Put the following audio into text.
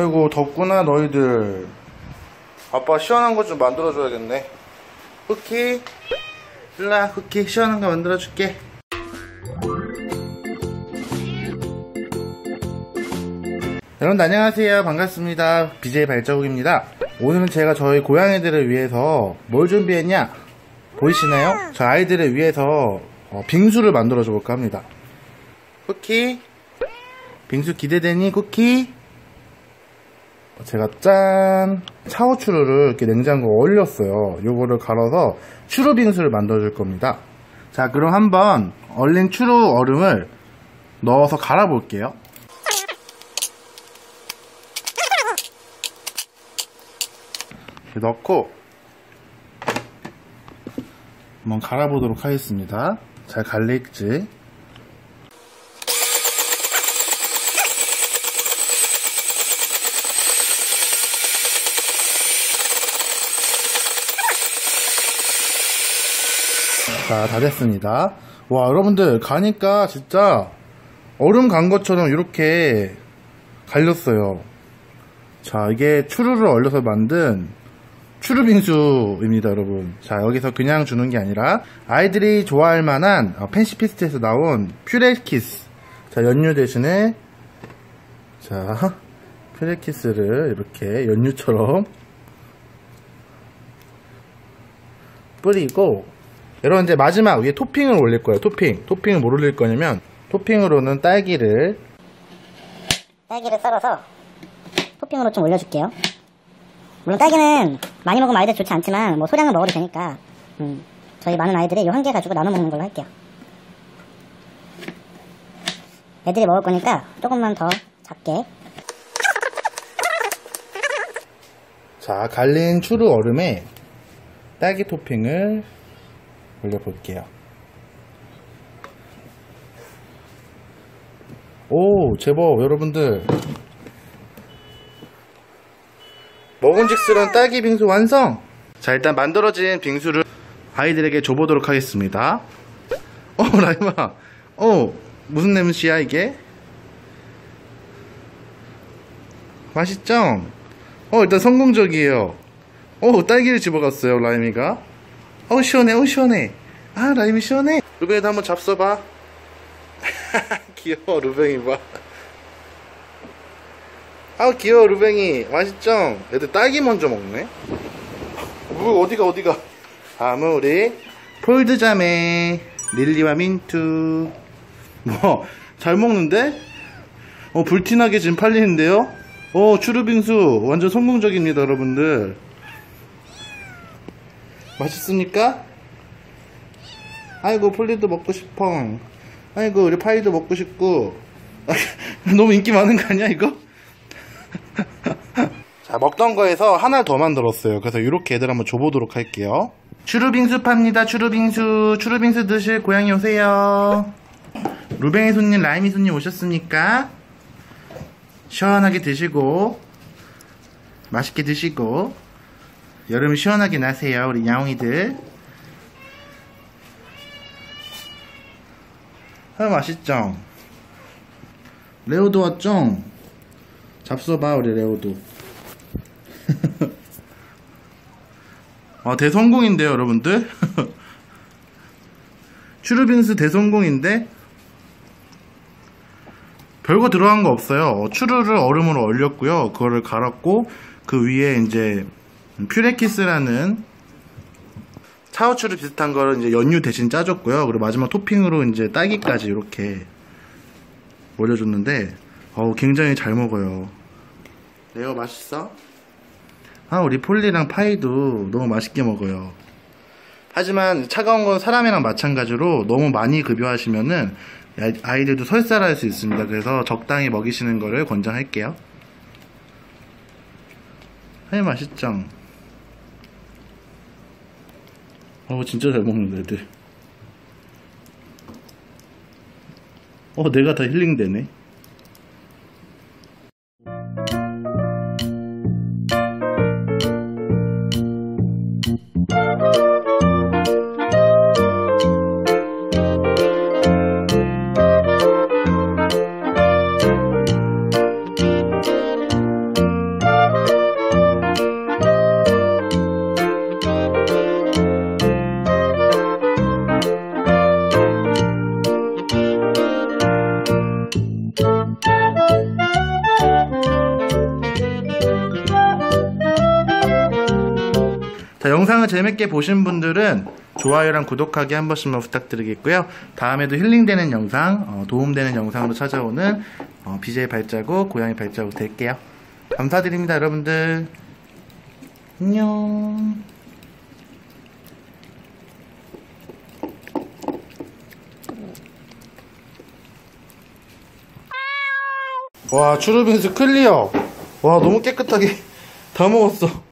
아이고 덥구나 너희들. 아빠 시원한 거 좀 만들어줘야겠네. 쿠키 일로와 쿠키 시원한 거 만들어줄게. 여러분 안녕하세요. 반갑습니다. BJ 발자국입니다. 오늘은 제가 저희 고양이들을 위해서 뭘 준비했냐? 보이시나요? 저 아이들을 위해서 어, 빙수를 만들어 줘 볼까 합니다. 쿠키 빙수 기대되니? 쿠키 제가 짠 차오 추루를 이렇게 냉장고에 얼렸어요. 요거를 갈아서 추루 빙수를 만들어 줄 겁니다. 자 그럼 한번 얼린 추루 얼음을 넣어서 갈아 볼게요. 넣고 한번 갈아보도록 하겠습니다. 잘 갈릴지 자, 다 됐습니다. 와, 여러분들, 가니까 진짜 얼음 간 것처럼 이렇게 갈렸어요. 자, 이게 추루를 얼려서 만든 추루빙수입니다, 여러분. 자, 여기서 그냥 주는 게 아니라 아이들이 좋아할 만한 어, 펜시피스트에서 나온 퓨레키스. 자, 연유 대신에 자, 퓨레키스를 이렇게 연유처럼 뿌리고 여러분 이제 마지막 위에 토핑을 올릴 거예요. 토핑. 토핑을 뭘 올릴 거냐면 토핑으로는 딸기를 딸기를 썰어서 토핑으로 좀 올려줄게요. 물론 딸기는 많이 먹으면 아이들 좋지 않지만 뭐 소량은 먹어도 되니까 음, 저희 많은 아이들이 이 한 개 가지고 나눠 먹는 걸로 할게요. 애들이 먹을 거니까 조금만 더 작게 자 갈린 추루 얼음에 딸기 토핑을 올려볼게요. 오 제법 여러분들 먹음직스러운 딸기 빙수 완성! 자 일단 만들어진 빙수를 아이들에게 줘보도록 하겠습니다. 어 라이마 어 무슨 냄새야 이게? 맛있죠? 어 일단 성공적이에요. 어 딸기를 집어갔어요 라임이가. 어 시원해 어 시원해. 아 라임이 시원해. 루뱅이도 한번 잡숴봐. 귀여워 루뱅이 봐. 아 귀여워 루뱅이 맛있죠? 애들 딸기 먼저 먹네. 뭐 어디가 어디가? 우리 폴드자매 릴리와 민투. 뭐 잘 먹는데? 어 불티나게 지금 팔리는데요? 어 추루빙수 완전 성공적입니다 여러분들 맛있습니까? 아이고 폴리도 먹고 싶어 아이고 우리 파이도 먹고 싶고. 너무 인기 많은 거 아니야 이거? 자 먹던 거에서 하나 더 만들었어요. 그래서 이렇게 애들 한번 줘보도록 할게요. 추루빙수 팝니다 추루빙수. 추루빙수 드실 고양이 오세요. 루뱅이 손님 라임이 손님 오셨습니까? 시원하게 드시고 맛있게 드시고 여름 시원하게 나세요 우리 야옹이들. 아 맛있죠? 레오도 왔죠? 잡숴봐 우리 레오도. 아 대성공인데요 여러분들? 추루빙수 대성공인데? 별거 들어간 거 없어요. 어, 추루를 얼음으로 얼렸고요. 그거를 갈았고 그 위에 이제 퓨레키스라는 차오추루 비슷한 거를 이제 연유 대신 짜줬고요. 그리고 마지막 토핑으로 이제 딸기까지 이렇게 올려줬는데, 어우, 굉장히 잘 먹어요. 레오 맛있어? 아, 우리 폴리랑 파이도 너무 맛있게 먹어요. 하지만 차가운 건 사람이랑 마찬가지로 너무 많이 급여하시면은 아이들도 설사할 수 있습니다. 그래서 적당히 먹이시는 거를 권장할게요. 아이, 맛있죠? 어 진짜 잘 먹는다 애들. 어 내가 다 힐링되네 자, 영상을 재밌게 보신 분들은 좋아요랑 구독하기 한 번씩만 부탁드리겠고요. 다음에도 힐링되는 영상, 어, 도움되는 영상으로 찾아오는 어, BJ 발자국, 고양이 발자국 될게요. 감사드립니다, 여러분들. 안녕. 와, 추루빈스 클리어. 와, 너무 깨끗하게 다 먹었어.